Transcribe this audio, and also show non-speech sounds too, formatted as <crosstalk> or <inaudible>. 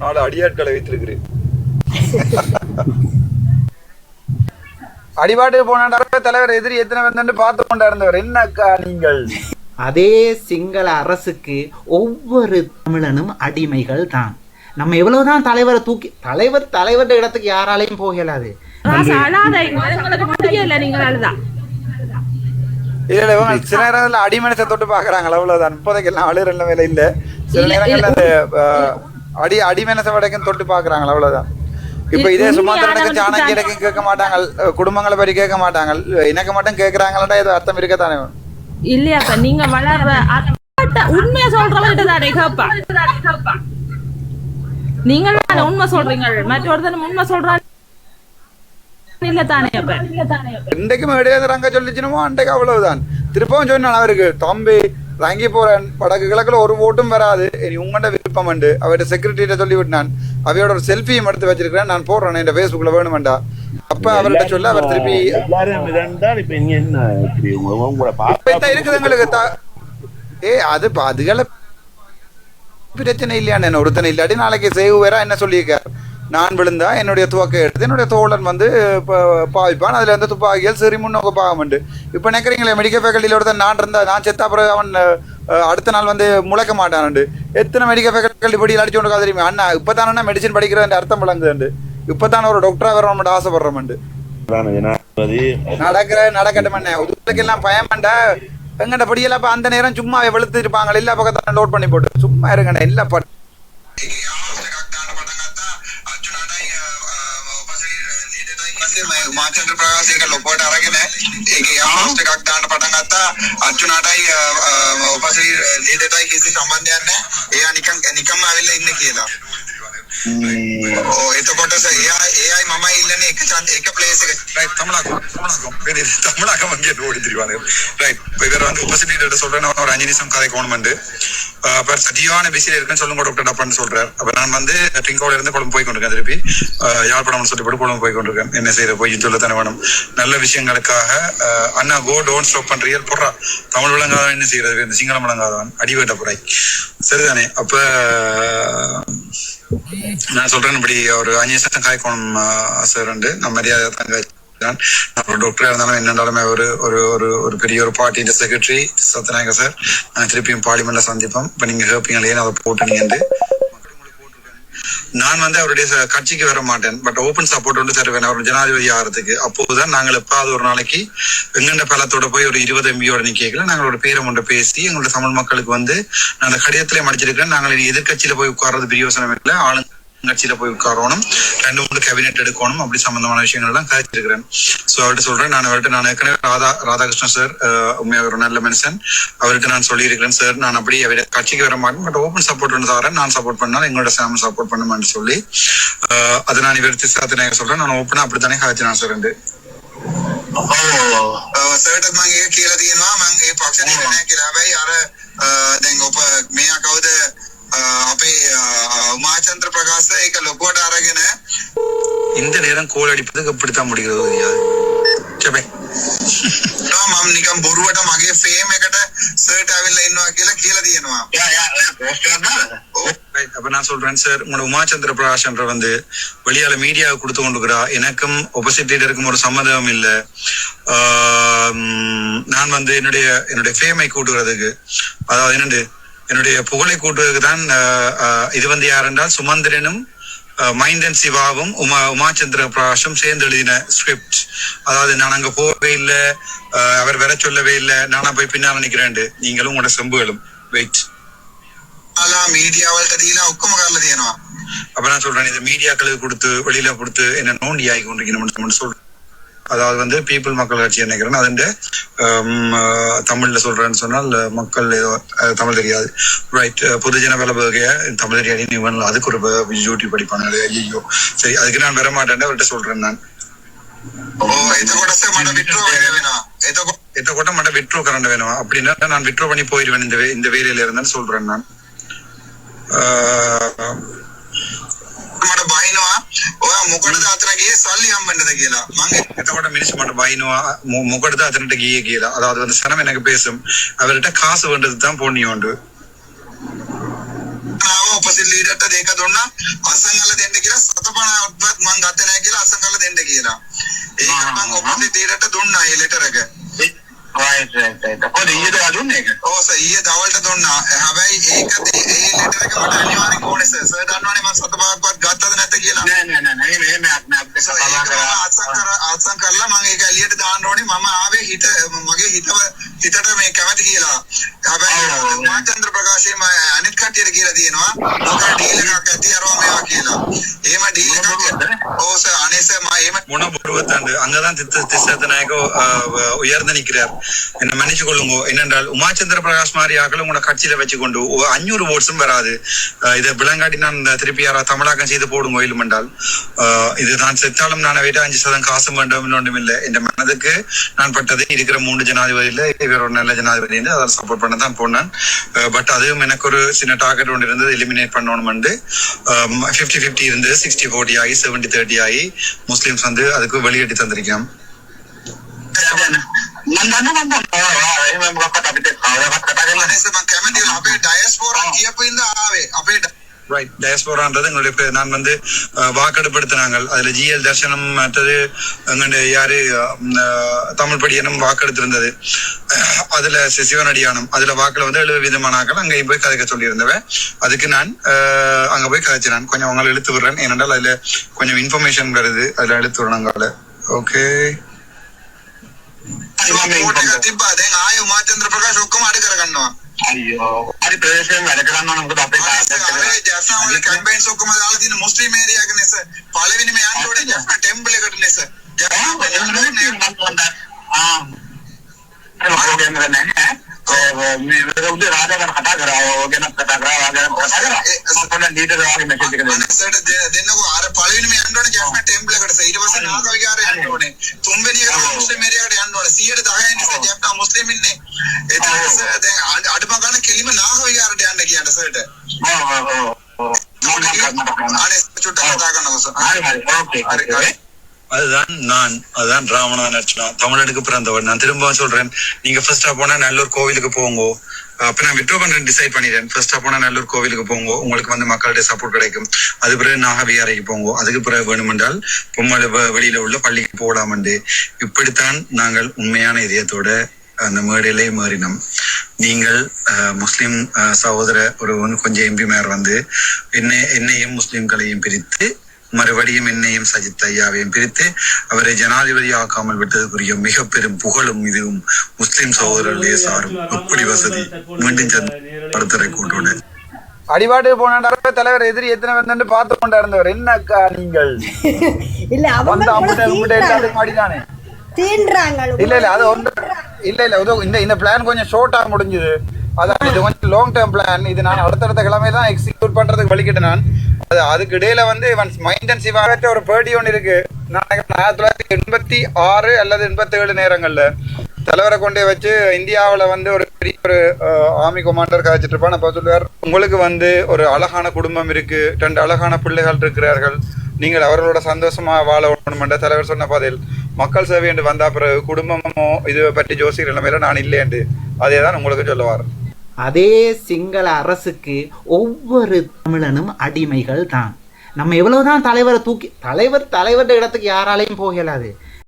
நாலு அடியாட்களை வைத்திருக்கிறேன். <laughs> அடிபாட்டுக்கு போனாண்டார தலைவர் எதிரி எத்தனை வந்து பார்த்து கொண்டாருந்தவர். என்ன அக்கா நீங்கள்? அதே சிங்கள அரசுக்கு ஒவ்வொரு தமிழனும் அடிமைகள் தான். நம்ம எவ்வளவுதான் தலைவரை தூக்கி தலைவர் தலைவர் இடத்துக்கு யாராலையும் போக இயலாது இல்ல இல்ல இவங்க சில நேரத்துல அடிமனசை தொட்டு பாக்குறாங்களா அவ்வளவுதான். இப்போதைக்கு எல்லாம் அழுகிற நிலைமையில இல்ல. சில இல்ல, நேரங்கள்ல. அந்த அடி அடிமனசை வரைக்கும் தொட்டு பாக்குறாங்களா அவ்வளவுதான். இப்ப இது சுமந்திரனுக்கு. கிடக்கும் கேட்க மாட்டாங்க குடும்பங்களை பற்றி கேட்க மாட்டாங்க எனக்கு மட்டும் கேட்கறாங்களா ஏதோ அர்த்தம் இருக்கத்தானே. இல்லையாப்பா நீங்க அத்த- உண்மையா சொல்றவர்கிட்ட தானே கேப்பா. நீங்கள் தானே உண்மை சொல்றீங்க மற்றொருத்தன் உண்மை சொல்லிச்சுனமோ அன்றைக்கு அவ்வளவுதான். திருப்பவும் சொன்னான் அவருக்கு தம்பி ரங்கி போறேன் வடக்கு கிழக்குல ஒரு ஓட்டும் வராது. இனி உங்கள்ட விருப்பம் உண்டு அவர்கிட்ட செக்ரட்டரியிட்ட சொல்லி விட்டான் அவையோட ஒரு செல்ஃபியும் எடுத்து வச்சிருக்கிறேன். நான் போடுறேன். என் ஃபேஸ்புக்ல வேணுமெண்டா. அப்ப அவர்கிட்ட சொல்ல அவர் திருப்பி என்ன இருக்குது எங்களுக்கு. ஏ அது அதுகள பிரச்சனை இல்லையான்னு ஒருத்தனை இல்லாட்டி நாளைக்கு சேவு வேற என்ன சொல்லியிருக்கார்? நான் விழுந்தா என்னுடைய துவக்க எடுத்து என்னுடைய தோழன் வந்து பாவிப்பான். அதுல இருந்து துப்பாக்கிகள் சரி முன்னோக்க பாகமுண்டு இப்ப நினைக்கிறீங்களே மெடிக்கல் ஃபேக்கல்ட்டியில் ஒருத்தன் நான் இருந்தா நான் செத்தா பிறகு அவன் அடுத்த நாள் வந்து முளைக்க மாட்டானுண்டு. எத்தனை மெடிக்கல் ஃபேக்கல்ட்டி படி அடிச்சு கொண்டு தெரியுமா அண்ணா இப்பதானே மெடிசின் படிக்கிறது அர்த்தம் விளங்குதுண்டு. இப்பதான் ஒரு டாக்டரா வரணும் ஆசைப்படுறோம்ண்டு. பிரதான ஜனாதிபதி நடக்கிற நடக்கட்டும் எல்லாம் பயமாண்டா? எங்கட படியெல்லாம் இப்ப அந்த நேரம் சும்மா வெளுத்து இருப்பாங்க எல்லா பக்கத்தான லோட் பண்ணி போட்டு. சும்மா இருங்கடா எல்லா මාචන්ද්‍ර ප්‍රකාශයක ලොකෝට අරගෙන ඒක යාමස්ට එකක් දාන්න පටන් ගත්තා. අච්චුනාටයි උපසිරි ලීඩටයි කිසි සම්බන්ධයක් නැහැ. එයා නිකන් නිකම්ම ඇවිල්ලා ඉන්න කියලා தமிழகம் அங்கே ஓடி திரிவாங்க ரைட் இவர் வந்து உபசிட்டிட்டு சொல்றேன் ஒரு அஞ்சு நிமிஷம் கதை கோணமெண்டு அப்ப சஜீவான பிஸியில் இருக்குன்னு சொல்லும் கூட அப்படின்னு சொல்றாரு அப்ப நான் வந்து ட்ரிங்கோட இருந்து குழம்பு போய் கொண்டிருக்கேன் திருப்பி யாழ்ப்பாணம் சொல்லி போட்டு குழம்பு போய் கொண்டிருக்கேன் என்ன செய்யற போய் சொல்ல தானே நல்ல விஷயங்களுக்காக அண்ணா கோ டோன்ட் ஸ்டாப் பண்றீர் போடுறா தமிழ் விளங்காதான் என்ன செய்யறது சிங்களம் விளங்காதான் அடிவேட்ட புறை சரிதானே அப்ப நான் சொல்றேன் இப்படி ஒரு அஞ்சு நிமிஷம் காய்க்கணும் சார் உண்டு நான் மரியாதை தான் நான் ஒரு டாக்டரா இருந்தாலும் என்னென்றாலுமே ஒரு ஒரு ஒரு ஒரு பெரிய ஒரு பார்ட்டியின் செக்ரட்டரி சத்யநாயக சார் திருப்பியும் பார்லிமெண்ட்ல சந்திப்போம். இப்ப நீங்க கேட்பீங்களே அதை போட்டு நீங்க நான் வந்து அவருடைய கட்சிக்கு வர மாட்டேன். பட் ஓபன் சப்போர்ட் வந்து தருவேன் அவர் ஜனாதிபதி ஆகிறதுக்கு. அப்போதுதான் நாங்கள் எப்பாவது ஒரு நாளைக்கு எங்கண்ட பலத்தோட போய் ஒரு இருபது எம்பியோட நிக்கல நாங்களோட பேரை ஒன்று பேசி எங்களோட தமிழ் மக்களுக்கு வந்து நான் அந்த கடிதத்திலே மடிச்சிருக்கேன் நாங்கள் எதிர்கட்சியில போய் உட்கார்றது பிரியோசனம் இல்லை. ஆளுங்க ஆளுங்கட்சியில போய் உட்காரணும் ரெண்டு மூணு கேபினெட் எடுக்கணும் அப்படி சம்பந்தமான விஷயங்கள் எல்லாம் கதைச்சிருக்கிறேன் சோ அவர்கிட்ட சொல்றேன் நான் அவர்கிட்ட நான் ஏற்கனவே ராதா ராதாகிருஷ்ணன் சார் உண்மையாக ஒரு நல்ல மனுஷன் அவருக்கு நான் சொல்லியிருக்கிறேன் சார் நான் அப்படி அவர் கட்சிக்கு வர மாட்டேன் பட் ஓப்பன் சப்போர்ட் ஒன்று தரேன் நான் சப்போர்ட் பண்ணாலும் எங்களோட சாம் சப்போர்ட் பண்ணுமான்னு சொல்லி அஹ், அதை நான் இவர் சாத்தினாக சொல்றேன் நான் ஓப்பனா அப்படித்தானே காய்ச்சினா சார் ரெண்டு සර්ටත් මං ඒක කියලා තියෙනවා මං ඒ පක්ෂ නිර්ණය කියලා හැබැයි අර අ, දැන් ඔප මෙයා කවුද අ, අපේ උමාචන්ද්‍ර ප්‍රකාශ ඒක ලොකුවට අරගෙන இந்த நேரம் கோல் அடிப்பதுக்கு இப்படித்தான் முடிகிறது சபை මම නිකම් බොරුවට මගේ ෆේම් එකට සර්ට ඇවිල්ලා ඉන්නවා කියලා කියලා තියෙනවා Right. அப்ப நான் சொல்றேன் சார் உங்களோட உமாச்சந்திர பிரகாஷ்ன்ற வந்து வெளியால மீடியாவுக்கு கொடுத்து கொண்டுக்கிறா எனக்கும் ஒப்போசிட் லீடருக்கும் ஒரு சம்மதம் இல்ல ஆம், நான் வந்து என்னுடைய என்னுடைய ஃபேமை கூட்டுகிறதுக்கு அதாவது என்னண்டு என்னுடைய புகழை கூட்டுவதற்கு தான் இது வந்து யாரென்றால் சுமந்திரனும் மைந்தன் சிவாவும் உமா உமாச்சந்திர பிரகாஷும் சேர்ந்து எழுதின ஸ்கிரிப்ட் அதாவது நான் அங்க போகவே இல்லை அவர் வர சொல்லவே இல்லை நானா போய் பின்னால் நினைக்கிறேன் நீங்களும் உங்களோட செம்புகளும். வெயிட் மீடியாவால் கதையில ஒக்கமகாரில் அப்ப நான் சொல்றேன் இது மீடியாக்களுக்கு கொடுத்து வெளியில கொடுத்து என்ன நோண்டி ஆகி கொண்டிருக்கணும் சொல்றேன். அதாவது வந்து பீப்புள் மக்கள் கட்சி நினைக்கிறேன் அதுண்டு தமிழ்ல சொல்றேன்னு சொன்னால் மக்கள் தமிழ் தெரியாது. ரைட் பொதுஜன பலபகைய தமிழ் தெரியாது நீ அதுக்கு ஒரு ஜூட்டி படிப்பாங்க ஐயோ சரி அதுக்கு நான் வர மாட்டேன்னு அவர்கிட்ட சொல்றேன் நான். இதை கூட மட்டும் விட்ரோ கரண்ட் வேணும்? அப்படின்னா நான் விட்ரோ பண்ணி போயிடுவேன் இந்த இந்த வேலையில இருந்தேன்னு சொல்றேன் நான். ඔයා මොකටද අතන ගියේ? සල්ලි හම්බන්නද කියලා. මම එතකොට මිනිස්සු මට බයිනවා මොකටද අතනට ගියේ කියලා. அதாவது வந்து சனம் எனக்கு பேசும் அவர்கிட்ட காசு வேண்டது தான் பொண்ணு உண்டு ඔපසිට ලීඩර්ට දෙක දුන්නා. අසංගල දෙන්න කියලා සතපනාවක්වත් මං ගත්තේ නැහැ කියලා අසංගල දෙන්න කියලා. ඒක මං ඔපසිට ලීඩර්ට දුන්නා ඒ ලෙටර් එක. Right right right. කොහොමද ඊයේ දුන්නේ ඒක? ඔව් සර් ඊයේ දවල්ට දුන්නා. හැබැයි ඒක ඒ ලෙටර් එක මට අනිවාර්යෙන් ඕනේ සර් සර් දන්නවනේ මම දාන්න ඕනේ මම ආවේ හිත මගේ හිතව හිතට මේ කැමති කියලා. కాబట్టి మాచంద్ర ప్రకాష్ అనిట్ కట్టిరు కీలదీను ఒక డీల కట్టి అరవై కీలో ఏమ డీల ఓ சார் அனேச உணவுத்தாண்டு அங்கதான் திசத்த நாயகோ உயர்ந்து நிற்கிறார் என்ன மன்னிச்சு கொள்ளுங்க என்னென்றால் உமாச்சந்திர பிரகாஷ் மாதிரி ஆக்கள் உங்களை கட்சியில வச்சுக்கொண்டு அஞ்சூறு ஓட்ஸும் வராது இதை விளங்காட்டி நான் திருப்பி யாரா தமிழாக்கம் செய்து போடும் கோயிலும் என்றால் இது நான் செத்தாலும் நான் வீட்டு அஞ்சு சதம் காசு வேண்டும் ஒன்றும் இல்லை என் மனதுக்கு நான் பட்டது இருக்கிற மூன்று ஜனாதிபதியில இவர் ஒரு நல்ல ஜனாதிபதி என்று அதை சப்போர்ட் பண்ண தான் போனேன் பட் அதுவும் எனக்கு ஒரு சின்ன டார்கெட் ஒன்று இருந்தது எலிமினேட் பண்ணணும்னு ஃபிஃப்டி ஃபிஃப்டி இருந்து சிக்ஸ்டி ஃபோர்ட்டி ஆகி செவன்டி தேர்ட்டி ஆகி முஸ்லிம்ஸ் வந்து அதுக்கு வெளியேட்டி தந்திருக்கோம் මන් දන්න මන් දන්නවා එහෙම මොකක්වත් අපිට කවදාවත් කතා කරලා අනේ සර් මම කැමති වෙලා අපේ ඩයස්පෝරා කියපු ඉඳ ආවේ අපේ ரைட் டயஸ்போரான்றது எங்களுடைய நான் வந்து வாக்கெடுப்பு எடுத்தினாங்க அதுல ஜிஎல் தர்சனம் மற்றது எங்களுடைய யாரு தமிழ் படியனும் வாக்கெடுத்திருந்தது. அதுல சிவனடியானம். அதுல வாக்குல வந்து எழுபது விதமான ஆக்கள் அங்கேயும் போய் கதைக்க சொல்லியிருந்தவன் அதுக்கு நான் அங்க போய் கதைச்சினான் கொஞ்சம் அவங்களை எழுத்து விடுறேன். ஏனென்றால் அதுல கொஞ்சம் இன்ஃபர்மேஷன் வருது. அதுல எழுத்து விடுறாங்க ஓகே තිබ්බා. දැන් ආයෙ උමාචන්ද්‍ර ප්‍රකාශ ඔක්කොම අඩ කරගන්නවා. අයියෝ. හරි ප්‍රදේශයෙන් වැඩ කරන්න ඕන මොකද අපේ තාත්තට ජැස්සා වල කැම්පේන්ස් ඔක්කොම දාලා තියෙන මුස්ලිම් ඒරියා එක නෙස. පළවෙනිම යන්න ඕනේ ජැස්සා ටෙම්පල් එකට නෙස. ජැස්සා වල නෙස ආ. ඒක ප්‍රෝග්‍රෑම් එක නැහැ. අනසට දෙන්නකෝ අර පළවෙනිම යන්න ඕනේ ජැෆ්නා ටෙම්පල් එකට සර් ඊට පස්සේ නාග විහාරය යන්න ඕනේ තුන්වෙනි එක මුස්ලිම් ඒරියාකට යන්න ඕනේ 110 නිසා ජැෆ්නා මුස්ලිම් ඉන්නේ එතන සර් දැන් අඩ- අඩුම ගන්න කෙලිම නාග විහාරයට යන්න කියන්න සර්ට ඔව් ඔව් ඔව් අනේ චුට්ටක් කතා அதுதான் நான் அதுதான் ராவணா நட்சனா தமிழனுக்கு பிறந்தவன். நான் திரும்ப சொல்றேன் நீங்க ஃபர்ஸ்டா போனா நல்லூர் கோவிலுக்கு போங்க. அப்ப நான் விட்ரோ பண்றேன் டிசைட் பண்ணிடுறேன். ஃபர்ஸ்டா போனா நல்லூர் கோவிலுக்கு போங்க. உங்களுக்கு வந்து மக்களுடைய சப்போர்ட் கிடைக்கும். அது பிறகு நாகவியாரைக்கு போங்க. அதுக்கு பிறகு வேணுமென்றால் பொம்மல் வெளியில உள்ள பள்ளிக்கு போடாமண்டு இப்படித்தான் நாங்கள் உண்மையான இதயத்தோட அந்த மேடையிலே மாறினோம் நீங்கள் முஸ்லிம் சகோதர ஒரு கொஞ்சம் எம்பிமார் வந்து என்னை என்னையும் முஸ்லிம்களையும் பிரித்து மறுபடியும் என்னையும் சஜித் ஐயாவையும் பிரித்து அவரை ஜனாதிபதி ஆக்காமல் விட்டதுக்குரிய மிக பெரும் புகழும் இதுவும் முஸ்லிம் சகோதரர்களே சாரும். எப்படி வசதி மீண்டும் சந்தி படுத்துறை கூட்டோடு அடிபாட்டு போனாண்டார? தலைவர் எதிரி எத்தனை வந்து பார்த்து கொண்டா இருந்தவர் என்னக்கா நீங்கள்? இல்ல அவங்க இல்ல இல்ல அது ஒன்று. இல்ல இல்ல இந்த இந்த பிளான் கொஞ்சம் ஷார்ட்டா முடிஞ்சுது. அதான் இது கொஞ்சம் லாங் டேர்ம் பிளான் இது நான் அடுத்தடுத்த கிழமை தான் எக்ஸிக்யூட் பண்றதுக்கு வலிக்கிட்டு நான். அது அதுக்கு இடையில வந்து மைண்டன்சிவாக ஒரு பேடி ஒன்று இருக்கு. நான் ஆயிரத்தி தொள்ளாயிரத்தி எண்பத்தி ஆறு அல்லது எண்பத்தி ஏழு நேரங்கள்ல தலைவரை கொண்டே வச்சு இந்தியாவில் வந்து ஒரு பெரிய ஒரு ஆர்மி கமாண்டர் காய்ச்சிட்டு இருப்பான். அப்ப சொல்லுவார் உங்களுக்கு வந்து ஒரு அழகான குடும்பம் இருக்கு. ரெண்டு அழகான பிள்ளைகள் இருக்கிறார்கள். நீங்கள் அவர்களோட சந்தோஷமா வாழ வேணுமென்ற தலைவர் சொன்ன பதில் மக்கள் சேவை என்று வந்தா பிறகு குடும்பமோ இது பற்றி ஜோசியர் நிலைமையில நான் இல்லையண்டு அதே தான் உங்களுக்கு சொல்லுவார். அதே சிங்கள அரசுக்கு ஒவ்வொரு தமிழனும் அடிமைகள் தான் நம்ம எவ்வளவுதான் தலைவரை தூக்கி தலைவர் தலைவர்கிட்ட இடத்துக்கு யாராலையும் போகலாது